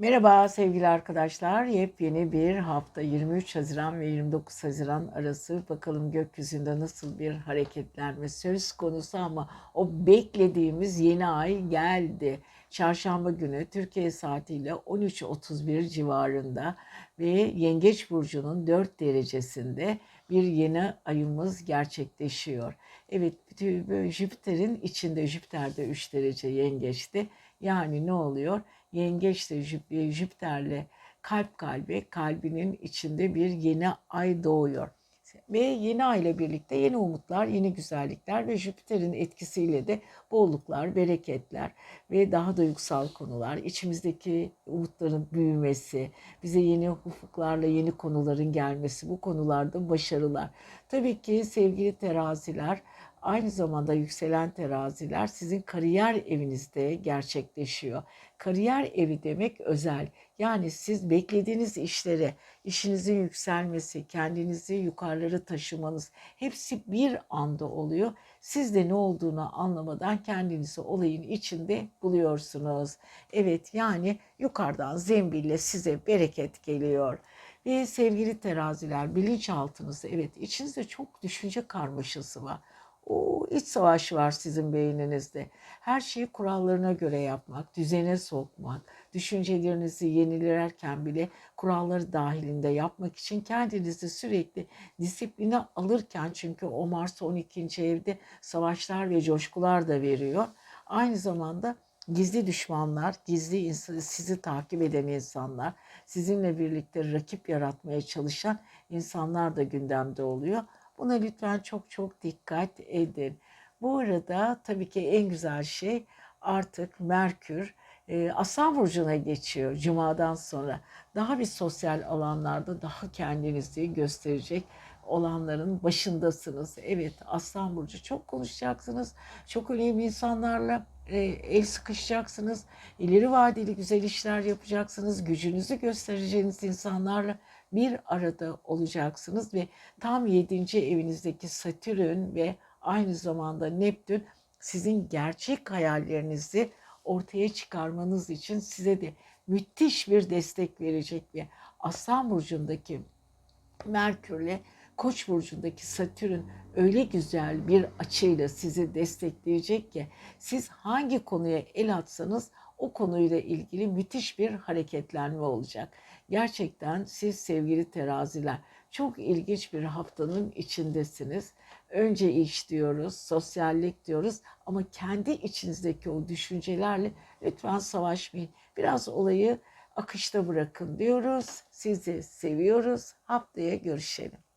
Merhaba sevgili arkadaşlar. Yepyeni bir hafta 23 Haziran ve 29 Haziran arası bakalım gökyüzünde nasıl bir hareketlenme söz konusu ama o beklediğimiz yeni ay geldi. Çarşamba günü Türkiye saatiyle 13.31 civarında ve Yengeç burcunun 4 derecesinde bir yeni ayımız gerçekleşiyor. Evet Jüpiter'in içinde Jüpiter'de 3 derece yengeçti. Yani ne oluyor? Yengeçle Jüp- Jüpiter'le kalp kalbe kalbinin içinde bir yeni ay doğuyor. Ve yeni ay ile birlikte yeni umutlar, yeni güzellikler ve Jüpiter'in etkisiyle de bolluklar, bereketler ve daha duygusal konular, içimizdeki umutların büyümesi, bize yeni ufuklarla yeni konuların gelmesi, bu konularda başarılar. Tabii ki sevgili teraziler, aynı zamanda yükselen teraziler sizin kariyer evinizde gerçekleşiyor. Kariyer evi demek özel. Yani siz beklediğiniz işlere, işinizin yükselmesi, kendinizi yukarıları taşımanız hepsi bir anda oluyor. Siz de ne olduğunu anlamadan kendinizi olayın içinde buluyorsunuz. Evet yani yukarıdan zembille size bereket geliyor. Ve sevgili teraziler bilinçaltınız evet içinizde çok düşünce karmaşası var. O iç savaş var sizin beyninizde. Her şeyi kurallarına göre yapmak, düzene sokmak, düşüncelerinizi yenilerken bile kuralları dahilinde yapmak için kendinizi sürekli disipline alırken çünkü o Mars 12. evde savaşlar ve coşkular da veriyor. Aynı zamanda gizli düşmanlar, gizli sizi takip eden insanlar, sizinle birlikte rakip yaratmaya çalışan insanlar da gündemde oluyor. Buna lütfen çok çok dikkat edin. Bu arada tabii ki en güzel şey artık Merkür e, Aslan Burcu'na geçiyor Cuma'dan sonra. Daha bir sosyal alanlarda daha kendinizi gösterecek olanların başındasınız. Evet Aslan Burcu çok konuşacaksınız. Çok önemli insanlarla e, el sıkışacaksınız. İleri vadeli güzel işler yapacaksınız. Gücünüzü göstereceğiniz insanlarla bir arada olacaksınız ve tam 7. evinizdeki Satürn ve aynı zamanda Neptün sizin gerçek hayallerinizi ortaya çıkarmanız için size de müthiş bir destek verecek ve Aslan burcundaki Merkürle Koç burcundaki Satürn öyle güzel bir açıyla sizi destekleyecek ki siz hangi konuya el atsanız o konuyla ilgili müthiş bir hareketlenme olacak. Gerçekten siz sevgili teraziler çok ilginç bir haftanın içindesiniz. Önce iş diyoruz, sosyallik diyoruz ama kendi içinizdeki o düşüncelerle lütfen savaşmayın. Biraz olayı akışta bırakın diyoruz. Sizi seviyoruz. Haftaya görüşelim.